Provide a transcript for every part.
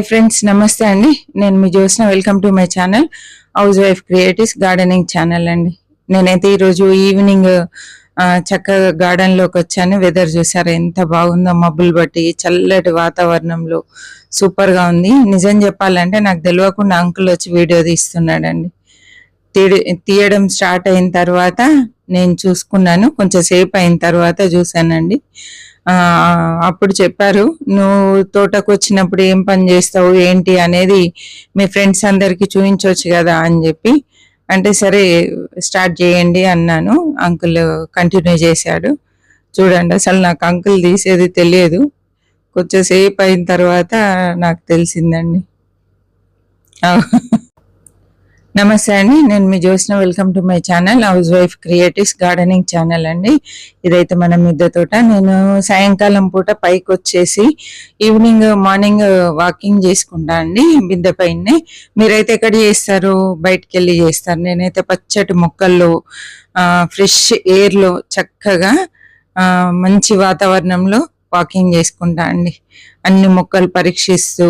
Hi friends నమస్తే అండి. నేను మీ Jyotsna. Welcome to my channel housewife creatives gardening channel అండి. నేనైతే ఈరోజు ఈవినింగ్ చక్కగా గార్డెన్లోకి వచ్చాను. వెదర్ చూసారా ఎంత బాగుందో. మబ్బులు బట్టి చల్లటి వాతావరణంలో సూపర్గా ఉంది. నిజం చెప్పాలంటే నాకు తెలియకుండా అంకుల్ వచ్చి వీడియో తీస్తున్నాడండి. తీయడం స్టార్ట్ అయిన తర్వాత నేను చూసుకున్నాను. కొంచెం సేపు అయిన తర్వాత చూసానండి అప్పుడు చెప్పారు నువ్వు తోటకు వచ్చినప్పుడు ఏం పని చేస్తావు ఏంటి అనేది మీ ఫ్రెండ్స్ అందరికీ చూపించవచ్చు కదా అని చెప్పి అంటే సరే స్టార్ట్ చేయండి అన్నాను. అంకుల్ కంటిన్యూ చేశాడు. చూడండి అసలు నాకు అంకుల్ తీసేది తెలియదు. కొంచెంసేపు అయిన తర్వాత నాకు తెలిసిందండి. నమస్తే అండి. నేను మీ Jyotsna. Welcome to my channel. Housewife creatives gardening channel అండి. ఇదైతే మన మిద్దె తోట. నేను సాయంకాలం పూట పైకి వచ్చేసి ఈవినింగ్ మార్నింగ్ వాకింగ్ చేసుకుంటా అండి మిద్దె పైనే. మీరైతే ఎక్కడ చేస్తారు? బయటికి వెళ్ళి చేస్తారు. నేనైతే పచ్చటి మొక్కల్లో ఫ్రెష్ ఎయిర్లో చక్కగా మంచి వాతావరణంలో వాకింగ్ చేసుకుంటా అండి. అన్ని మొక్కలు పరీక్షిస్తూ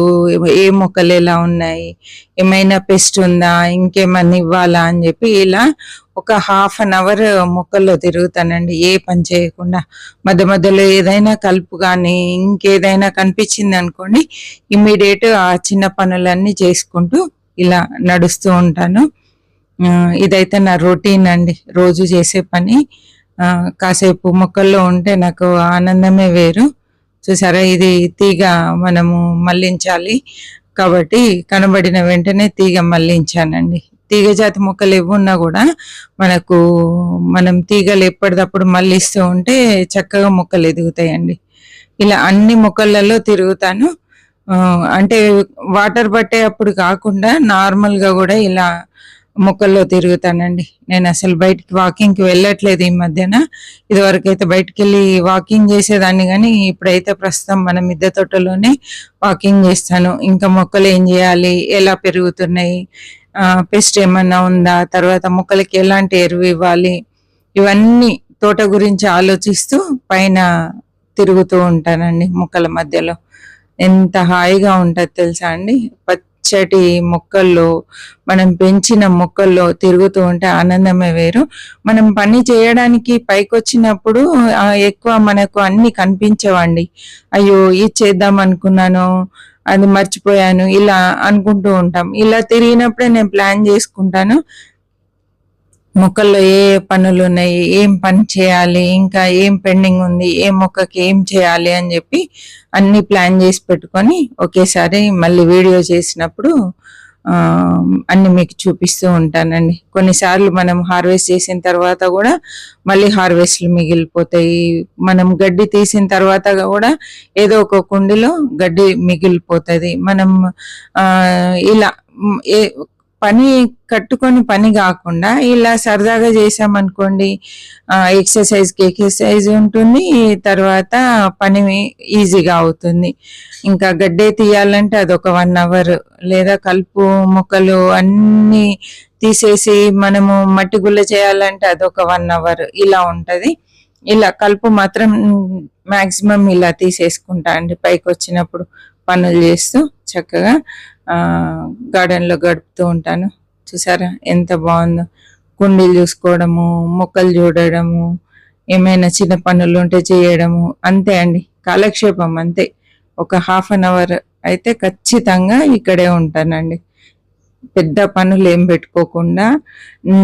ఏ మొక్కలు ఎలా ఉన్నాయి ఏమైనా పెస్ట్ ఉందా ఇంకేమన్నా ఇవ్వాలా అని చెప్పి ఇలా ఒక హాఫ్ అన్ అవర్ మొక్కల్లో తిరుగుతానండి. ఏ పని చేయకుండా మధ్య మధ్యలో ఏదైనా కలుపు కానీ ఇంకేదైనా కనిపించింది అనుకోండి ఇమ్మీడియట్ ఆ చిన్న పనులన్నీ చేసుకుంటూ ఇలా నడుస్తూ ఉంటాను. ఇదైతే నా రొటీన్ అండి. రోజు చేసే పని. కాసేపు మొక్కల్లో ఉంటే నాకు ఆనందమే వేరు. చూసారా ఇది తీగ మనము మళ్ళించాలి కాబట్టి కనబడిన వెంటనే తీగ మళ్ళించానండి తీగ జాతి మొక్కలు ఇవ్వున్నా కూడా మనకు మనం తీగలు ఎప్పటికప్పుడు మళ్ళిస్తూ ఉంటే చక్కగా మొక్కలు ఎదుగుతాయండి. ఇలా అన్ని మొక్కలలో తిరుగుతాను. అంటే వాటర్ పట్టే అప్పుడు కాకుండా నార్మల్గా కూడా ఇలా మొక్కల్లో తిరుగుతానండి. నేను అసలు బయటికి వాకింగ్కి వెళ్ళట్లేదు ఈ మధ్యన. ఇదివరకు అయితే బయటికి వెళ్ళి వాకింగ్ చేసేదాన్ని కానీ ఇప్పుడైతే ప్రస్తుతం మన మిద్దె తోటలోనే వాకింగ్ చేస్తాను. ఇంకా మొక్కలు ఏం చేయాలి? ఎలా పెరుగుతున్నాయి? పెస్ట్ ఏమన్నా ఉందా? తర్వాత మొక్కలకి ఎలాంటి ఎరువు ఇవ్వాలి? ఇవన్నీ తోట గురించి ఆలోచిస్తూ పైన తిరుగుతూ ఉంటానండి మొక్కల మధ్యలో. ఎంత హాయిగా ఉంటుంది తెలుసా అండి? పచ్చటి మొక్కల్లో మనం పెంచిన మొక్కల్లో తిరుగుతూ ఉంటే ఆనందమే వేరు. మనం పని చేయడానికి పైకి వచ్చినప్పుడు ఎక్కువ మనకు అన్ని కనిపించవండి. అయ్యో ఇది చేద్దాం అనుకున్నాను అది మర్చిపోయాను ఇలా అనుకుంటూ ఉంటాం. ఇలా తిరిగినప్పుడే నేను ప్లాన్ చేసుకుంటాను. మొక్కల్లో ఏ ఏ పనులు ఉన్నాయి ఏం పని చేయాలి ఇంకా ఏం పెండింగ్ ఉంది ఏ మొక్కకి ఏం చేయాలి అని చెప్పి అన్ని ప్లాన్ చేసి పెట్టుకొని ఒకేసారి మళ్ళీ వీడియో చేసినప్పుడు అన్ని మీకు చూపిస్తూ ఉంటానండి. కొన్నిసార్లు మనం హార్వెస్ట్ చేసిన తర్వాత కూడా మళ్ళీ హార్వెస్ట్లు మిగిలిపోతాయి. మనం గడ్డి తీసిన తర్వాత కూడా ఏదో ఒక కుండీలో గడ్డి మిగిలిపోతుంది. మనం ఇలా ఏ పని కట్టుకొని పని కాకుండా ఇలా సరదాగా చేసామనుకోండి ఎక్సర్సైజ్కి ఎక్సర్సైజ్ ఉంటుంది తర్వాత పని ఈజీగా అవుతుంది. ఇంకా గడ్డే తీయాలంటే అదొక వన్ అవర్ లేదా కలుపు మొక్కలు అన్ని తీసేసి మనము మట్టి గుల్ల చేయాలంటే అదొక వన్ అవర్ ఇలా ఉంటుంది. ఇలా కలుపు మాత్రం మ్యాక్సిమం ఇలా తీసేసుకుంటా అండి పైకి వచ్చినప్పుడు పనులు చేస్తూ. చక్కగా గార్డెన్లో గార్డెన్లో గడుపుతూ ఉంటాను. చూసారా ఎంత బాగుందో. కుండీలు చూసుకోవడము మొక్కలు చూడడము ఏమైనా చిన్న పనులు ఉంటే చేయడము అంతే అండి. కాలక్షేపం అంతే. ఒక హాఫ్ అన్ అవర్ అయితే ఖచ్చితంగా ఇక్కడే ఉంటానండి. పెద్ద పనులు ఏం పెట్టుకోకుండా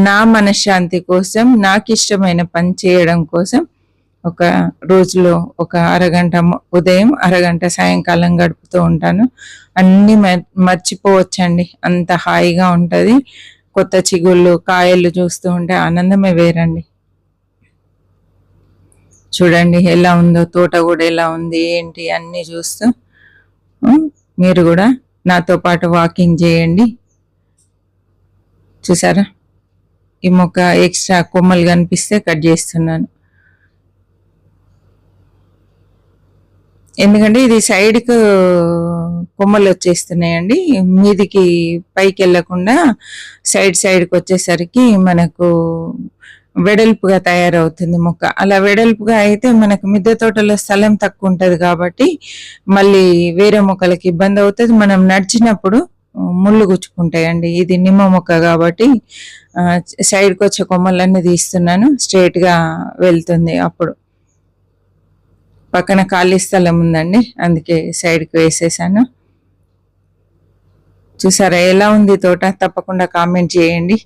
నా మనశ్శాంతి కోసం నాకు ఇష్టమైన పని చేయడం కోసం ఒక రోజులో ఒక అరగంట ఉదయం అరగంట సాయంకాలం గడుపుతూ ఉంటాను. అన్ని మ- మర్చిపోవచ్చండి. అంత హాయిగా ఉంటుంది. కొత్త చిగుళ్ళు కాయలు చూస్తూ ఉంటే ఆనందమే వేరండి. చూడండి ఎలా ఉందో తోట కూడా ఎలా ఉంది ఏంటి అన్ని చూస్తూ మీరు కూడా నాతో పాటు వాకింగ్ చేయండి. చూసారా? ఈ మొక్క ఎక్స్ట్రా కొమ్మలు కనిపిస్తే కట్ చేస్తున్నాను. ఎందుకంటే ఇది సైడ్కు కొమ్మలు వచ్చేస్తున్నాయండి. మీదికి పైకి వెళ్ళకుండా సైడ్ సైడ్కి వచ్చేసరికి మనకు వెడల్పుగా తయారవుతుంది మొక్క. అలా వెడల్పుగా అయితే మనకు మిద్దె తోటలో స్థలం తక్కువ ఉంటుంది కాబట్టి మళ్ళీ వేరే మొక్కలకి ఇబ్బంది అవుతుంది. మనం నడిచినప్పుడు ముళ్ళు గుచ్చుకుంటాయండి. ఇది నిమ్మ మొక్క కాబట్టి సైడ్కి వచ్చే కొమ్మలన్నీ తీస్తున్నాను. స్ట్రేట్గా వెళ్తుంది అప్పుడు. పక్కన ఖాళీ స్థలం ఉందండి. అందుకే సైడ్కి వేసేసాను. చూసారా ఎలా ఉంది తోట? తప్పకుండా కామెంట్ చేయండి.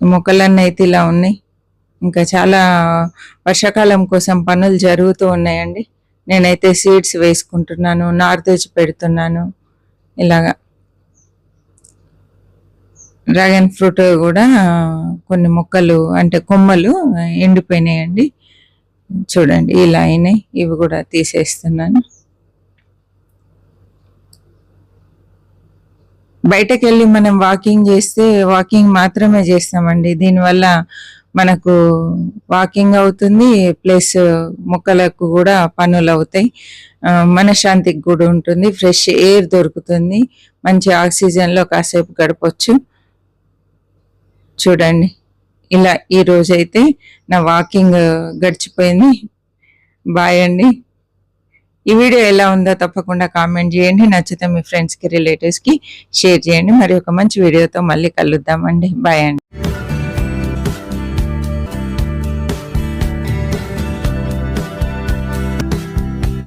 మొక్కలన్నీ అయితే ఇలా ఉన్నాయి. ఇంకా చాలా వర్షాకాలం కోసం పనులు జరుగుతూ ఉన్నాయండి. నేనైతే సీడ్స్ వేసుకుంటున్నాను నారు తెచ్చి పెడుతున్నాను. ఇలాగా డ్రాగన్ ఫ్రూట్ కూడా కొన్ని మొక్కలు అంటే కొమ్మలు ఎండిపోయినాయండి. చూడండి ఇలా అయినాయి ఇవి కూడా తీసేస్తున్నాను. బయటకు వెళ్ళి మనం వాకింగ్ చేస్తే వాకింగ్ మాత్రమే చేస్తామండి. దీనివల్ల మనకు వాకింగ్ అవుతుంది ప్లస్ మొక్కలకు కూడా పనులు అవుతాయి. మనశ్శాంతికి కూడా ఉంటుంది ఫ్రెష్ ఎయిర్ దొరుకుతుంది. మంచి ఆక్సిజన్లో కాసేపు గడపచ్చు. చూడండి. ఇలా ఈ రోజైతే నా వాకింగ్ గడిచిపోయింది. బాయ్ అండి. ఈ వీడియో ఎలా ఉందో తప్పకుండా కామెంట్ చేయండి. నచ్చితే మీ ఫ్రెండ్స్కి రిలేటివ్స్కి షేర్ చేయండి. మరి ఒక మంచి వీడియోతో మళ్ళీ కలుద్దామండి. బాయ్ అండి.